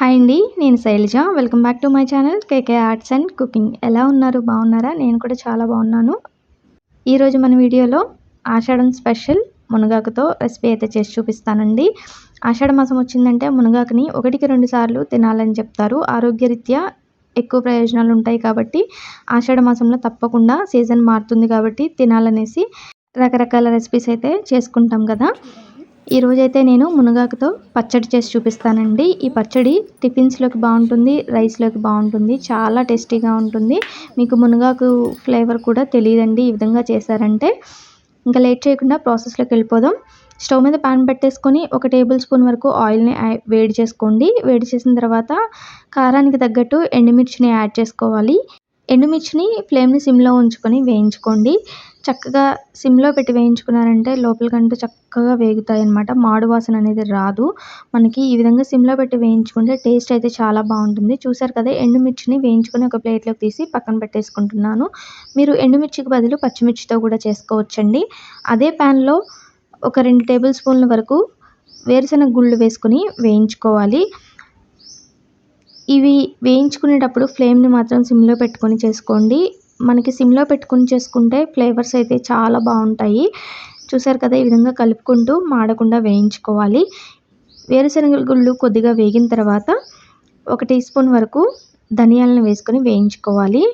Hi అండి నేను Shailaja. Welcome back to my channel KK arts and cooking ఎలా ఉన్నారు? బాగున్నారా? నేను కూడా చాలా బాగున్నాను. ఈరోజు మన వీడియోలో ఆషాఢం స్పెషల్ మునగాకుతో రెసిపీ అయితే చేసి చూపిస్తానండి. ఆషాఢ మాసం వచ్చిందంటే మునగాకుని ఒకటికి రెండు సార్లు తినాలని చెప్తారు. ఆరోగ్యరీత్యా ఎక్కువ ప్రయోజనాలు ఉంటాయి కాబట్టి ఆషాఢ మాసంలో తప్పకుండా సీజన్ మారుతుంది కాబట్టి తినాలనేసి రకరకాల రెసిపీస్ అయితే చేసుకుంటాం కదా. ఈరోజైతే నేను మునగాకుతో పచ్చడి చేసి చూపిస్తానండి. ఈ పచ్చడి టిఫిన్స్లోకి బాగుంటుంది రైస్లోకి బాగుంటుంది చాలా టేస్టీగా ఉంటుంది. మీకు మునగాకు ఫ్లేవర్ కూడా తెలియదండి ఈ విధంగా చేశారంటే. ఇంకా లేట్ చేయకుండా ప్రాసెస్లోకి వెళ్ళిపోదాం. స్టవ్ మీద పాన్ పెట్టేసుకొని ఒక టేబుల్ స్పూన్ వరకు ఆయిల్ని వేడి చేసుకోండి. వేడి చేసిన తర్వాత కారానికి తగ్గట్టు ఎండుమిర్చిని యాడ్ చేసుకోవాలి. ఎండుమిర్చిని ఫ్లేమ్ని సిమ్లో ఉంచుకొని వేయించుకోండి. చక్కగా సిమ్లో పెట్టి వేయించుకున్నారంటే లోపలికంటూ చక్కగా వేగుతాయి అనమాట మాడు వాసన అనేది రాదు. మనకి ఈ విధంగా సిమ్లో పెట్టి వేయించుకుంటే టేస్ట్ అయితే చాలా బాగుంటుంది. చూసారు కదా ఎండుమిర్చిని వేయించుకొని ఒక ప్లేట్లోకి తీసి పక్కన పెట్టేసుకుంటున్నాను. మీరు ఎండుమిర్చికి బదులు పచ్చిమిర్చితో కూడా చేసుకోవచ్చండి. అదే ప్యాన్లో ఒక రెండు టేబుల్ స్పూన్ల వరకు వేరుశనగ గుళ్ళు వేసుకొని వేయించుకోవాలి. ఇవి వేయించుకునేటప్పుడు ఫ్లేమ్ని మాత్రం సిమ్లో పెట్టుకొని చేసుకోండి. మనకి సిమ్లో పెట్టుకుని చేసుకుంటే ఫ్లేవర్స్ అయితే చాలా బాగుంటాయి. చూసారు కదా ఈ విధంగా కలుపుకుంటూ మాడకుండా వేయించుకోవాలి. వేరుశనగ గుళ్ళు కొద్దిగా వేగిన తర్వాత ఒక టీ స్పూన్ వరకు ధనియాలను వేసుకొని వేయించుకోవాలి.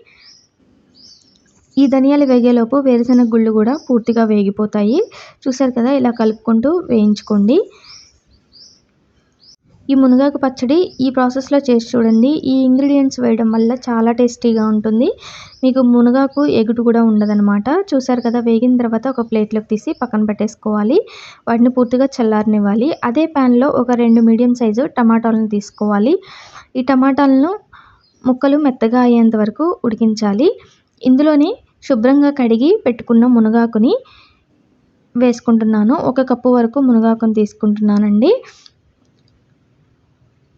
ఈ ధనియాలు వేగేలోపు వేరుశనగ గుళ్ళు కూడా పూర్తిగా వేగిపోతాయి. చూసారు కదా ఇలా కలుపుకుంటూ వేయించుకోండి. ఈ మునగాకు పచ్చడి ఈ ప్రాసెస్లో చేసి చూడండి. ఈ ఇంగ్రీడియంట్స్ వేయడం వల్ల చాలా టేస్టీగా ఉంటుంది. మీకు మునగాకు ఎగుటు కూడా ఉండదనమాట చూసారు కదా వేగిన తర్వాత ఒక ప్లేట్లోకి తీసి పక్కన పెట్టేసుకోవాలి. వాటిని పూర్తిగా చల్లారనివ్వాలి. అదే ప్యాన్లో ఒక రెండు మీడియం సైజు టమాటాలను తీసుకోవాలి. ఈ టమాటాలను ముక్కలు మెత్తగా అయ్యేంత వరకు ఉడికించాలి. ఇందులోనే శుభ్రంగా కడిగి పెట్టుకున్న మునగాకుని వేసుకుంటున్నాను. ఒక కప్పు వరకు మునగాకుని తీసుకుంటున్నానండి.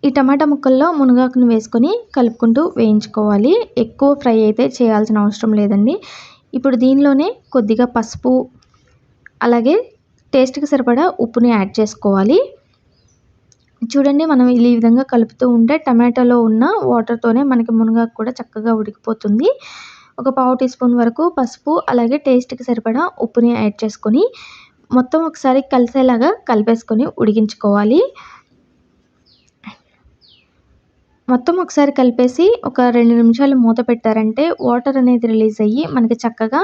ఈ టమాటా ముక్కల్లో మునగాకుని వేసుకొని కలుపుకుంటూ వేయించుకోవాలి. ఎక్కువ ఫ్రై అయితే చేయాల్సిన అవసరం లేదండి. ఇప్పుడు దీనిలోనే కొద్దిగా పసుపు అలాగే టేస్ట్కి సరిపడా ఉప్పుని యాడ్ చేసుకోవాలి. చూడండి మనం ఈ విధంగా కలుపుతూ ఉంటే టమాటాలో ఉన్న వాటర్తోనే మనకి మునగాకు కూడా చక్కగా ఉడికిపోతుంది. ఒక పావు టీ స్పూన్ వరకు పసుపు అలాగే టేస్ట్కి సరిపడా ఉప్పుని యాడ్ చేసుకొని మొత్తం ఒకసారి కలిసేలాగా కలిపేసుకొని ఉడికించుకోవాలి. మొత్తం ఒకసారి కలిపేసి ఒక రెండు నిమిషాలు మూత పెట్టారంటే వాటర్ అనేది రిలీజ్ అయ్యి మనకి చక్కగా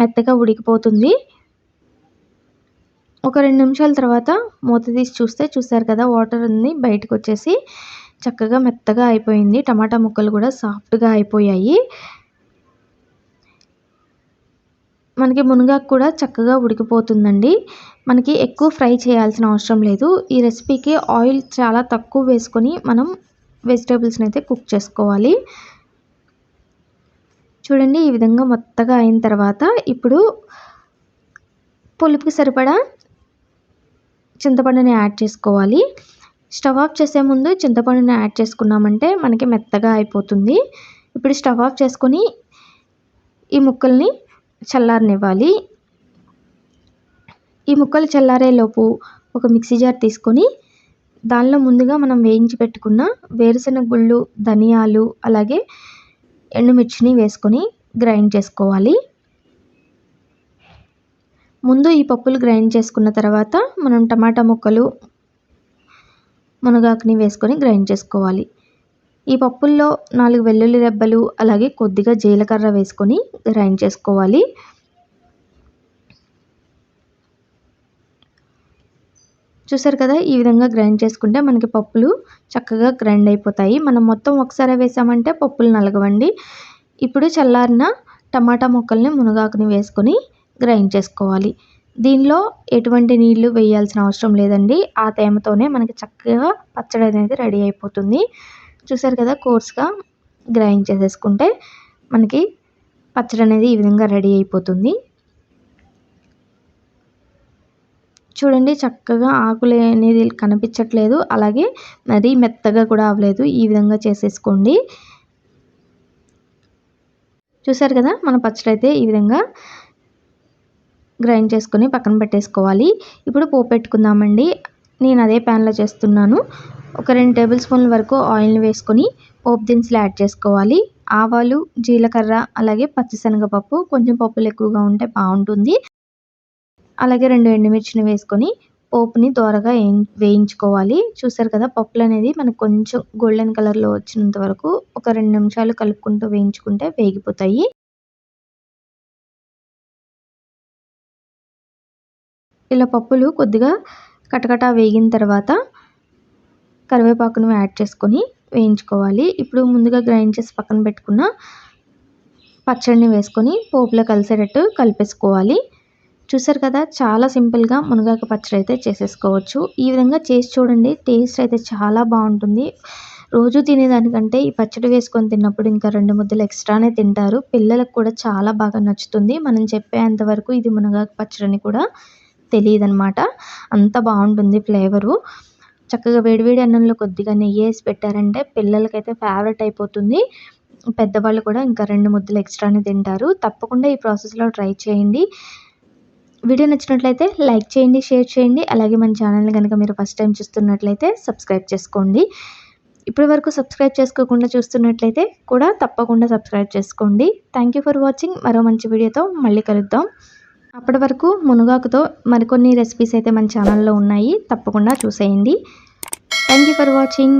మెత్తగా ఉడికిపోతుంది. ఒక రెండు నిమిషాల తర్వాత మూత తీసి చూస్తే చూసారు కదా వాటర్ ఉంది బయటకు వచ్చేసి చక్కగా మెత్తగా అయిపోయింది. టమాటా ముక్కలు కూడా సాఫ్ట్గా అయిపోయాయి. మనకి మునగాకు కూడా చక్కగా ఉడికిపోతుందండి. మనకి ఎక్కువ ఫ్రై చేయాల్సిన అవసరం లేదు. ఈ రెసిపీకి ఆయిల్ చాలా తక్కువ వేసుకొని మనం వెజిటేబుల్స్ని అయితే కుక్ చేసుకోవాలి. చూడండి ఈ విధంగా మొత్తగా అయిన తర్వాత ఇప్పుడు పులుపుకి సరిపడా చింతపండుని యాడ్ చేసుకోవాలి. స్టవ్ ఆఫ్ చేసే ముందు చింతపండుని యాడ్ చేసుకున్నామంటే మనకి మెత్తగా అయిపోతుంది. ఇప్పుడు స్టవ్ ఆఫ్ చేసుకొని ఈ ముక్కల్ని చల్లారనివ్వాలి. ఈ ముక్కలు చల్లారేలోపు ఒక మిక్సీ జార్ తీసుకొని దానిలో ముందుగా మనం వేయించి పెట్టుకున్న వేరుశనగ గుళ్ళు ధనియాలు అలాగే ఎండుమిర్చిని వేసుకొని గ్రైండ్ చేసుకోవాలి. ముందు ఈ పప్పులు గ్రైండ్ చేసుకున్న తర్వాత మనం టమాటా ముక్కలు మునగాకుని వేసుకొని గ్రైండ్ చేసుకోవాలి. ఈ పప్పుల్లో నాలుగు వెల్లుల్లి రెబ్బలు అలాగే కొద్దిగా జీలకర్ర వేసుకొని గ్రైండ్ చేసుకోవాలి. చూసారు కదా? ఈ విధంగా గ్రైండ్ చేసుకుంటే మనకి పప్పులు చక్కగా గ్రైండ్ అయిపోతాయి. మనం మొత్తం ఒకసారి వేసామంటే పప్పులు నలగవండి. ఇప్పుడు చల్లారిన టమాటా ముక్కల్ని మునగాకుని వేసుకొని గ్రైండ్ చేసుకోవాలి. దీనిలో ఎటువంటి నీళ్ళు వేయాల్సిన అవసరం లేదండి. ఆ తేమతోనే మనకి చక్కగా పచ్చడి అనేది రెడీ అయిపోతుంది. చూసారు కదా? కోర్స్గా గ్రైండ్ చేసేసుకుంటే మనకి పచ్చడి అనేది ఈ విధంగా రెడీ అయిపోతుంది. చూడండి చక్కగా ఆకులు అనేది కనిపించట్లేదు. అలాగే మరీ మెత్తగా కూడా అవ్వలేదు. ఈ విధంగా చేసేసుకోండి. చూసారు కదా మన పచ్చడి అయితే ఈ విధంగా గ్రైండ్ చేసుకొని పక్కన పెట్టేసుకోవాలి. ఇప్పుడు పోపు పెట్టుకుందామండి. నేను అదే ప్యాన్లో చేస్తున్నాను. ఒక రెండు టేబుల్ స్పూన్ల వరకు ఆయిల్ని వేసుకొని పోపు దినుసులు యాడ్ చేసుకోవాలి. ఆవాలు జీలకర్ర అలాగే పచ్చిశనగపప్పు కొంచెం పప్పులు ఎక్కువగా ఉంటే బాగుంటుంది. అలాగే రెండు ఎండుమిర్చిని వేసుకొని పోపుని దోరగా వేయించుకోవాలి. చూసారు కదా పప్పులు అనేది మనకు కొంచెం గోల్డెన్ కలర్లో వచ్చినంత వరకు ఒక రెండు నిమిషాలు కలుపుకుంటూ వేయించుకుంటే వేగిపోతాయి. ఇలా పప్పులు కొద్దిగా కటకటా వేగిన తర్వాత కరివేపాకును యాడ్ చేసుకొని వేయించుకోవాలి. ఇప్పుడు ముందుగా గ్రైండ్ చేసి పక్కన పెట్టుకున్న పచ్చడిని వేసుకొని పోపులో కలిసేటట్టు కలిపేసుకోవాలి. చూసారు కదా చాలా సింపుల్గా మునగాకు పచ్చడి అయితే చేసేసుకోవచ్చు. ఈ విధంగా చేసి చూడండి టేస్ట్ అయితే చాలా బాగుంటుంది. రోజు తినేదానికంటే ఈ పచ్చడి వేసుకొని తిన్నప్పుడు ఇంకా రెండు ముద్దలు ఎక్స్ట్రానే తింటారు. పిల్లలకు కూడా చాలా బాగా నచ్చుతుంది. మనం చెప్పేంత వరకు ఇది మునగాకు పచ్చడిని కూడా తెలియదనమాట అంత బాగుంటుంది ఫ్లేవరు. చక్కగా వేడివేడి అన్నంలో కొద్దిగా నెయ్యి వేసి పెట్టారంటే పిల్లలకైతే ఫేవరెట్ అయిపోతుంది. పెద్దవాళ్ళు కూడా ఇంకా రెండు ముద్దలు ఎక్స్ట్రానే తింటారు. తప్పకుండా ఈ ప్రాసెస్లో ట్రై చేయండి. వీడియో నచ్చినట్లయితే లైక్ చేయండి షేర్ చేయండి. అలాగే మన ఛానల్ని కనుక మీరు ఫస్ట్ టైం చూస్తున్నట్లయితే సబ్స్క్రైబ్ చేసుకోండి. ఇప్పటి వరకు సబ్స్క్రైబ్ చేసుకోకుండా చూస్తున్నట్లయితే కూడా తప్పకుండా సబ్స్క్రైబ్ చేసుకోండి. థ్యాంక్ యూ ఫర్ వాచింగ్ మరో మంచి వీడియోతో మళ్ళీ కలుద్దాం. అప్పటి వరకు మునగాకుతో మరికొన్ని రెసిపీస్ అయితే మన ఛానల్లో ఉన్నాయి. తప్పకుండా చూసేయండి. Thank you for watching